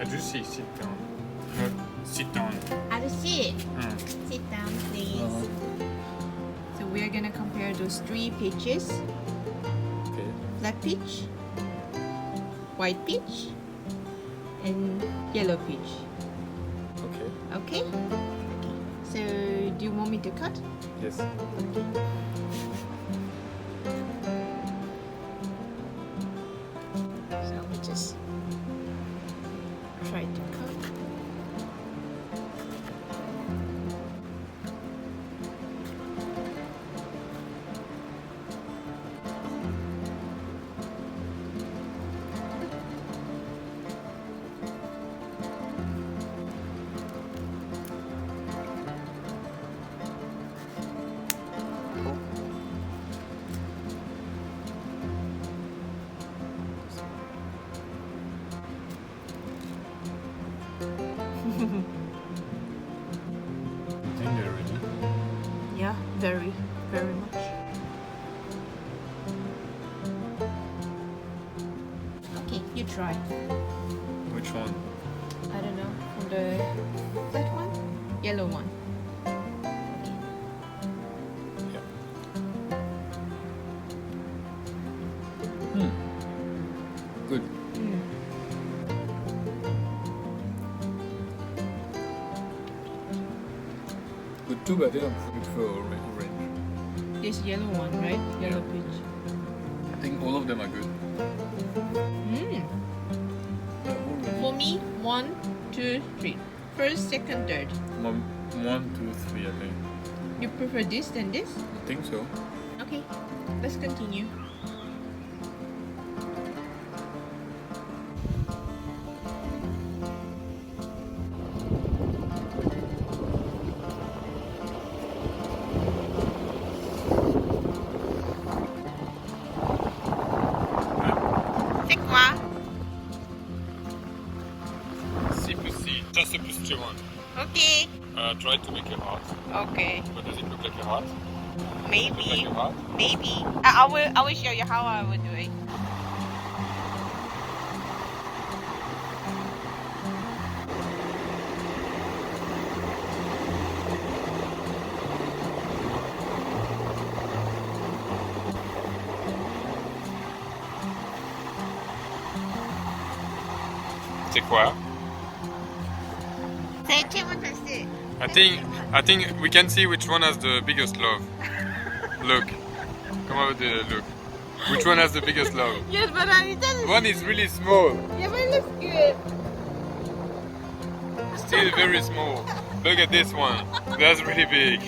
아저씨 sit down. 어, sit down. 아저씨, 응. sit down, please. So we are gonna compare those three peaches: 오케이. black peach, white peach, and yellow peach. 오케이. Okay. Okay. So do you want me to cut? Yes. So Try very, very much. Okay, you try. Which one? I don't know. From the that one, yellow one. Yeah. Hmm. Good. Good too, but I didn't prefer ora- orange. This yellow one, right? Yellow Yeah. peach. I think all of them are good. Mm. For me, one, two, three. First, second, third. One, one, two, three, I think. You prefer this than this? I think so. Okay, let's continue. Just a two one. Okay. Uh, try to make a heart. Okay. But does it look like a heart? Look like Maybe. a heart? Maybe. I, I will. I will show you how I will do it. C'est quoi? I think I think we can see which one has the biggest love. Look, come over there. Look, which one has the biggest love? Yes, but I didn't. One is really small. Yeah, but it looks good. Still very small. Look at this one. That's really big.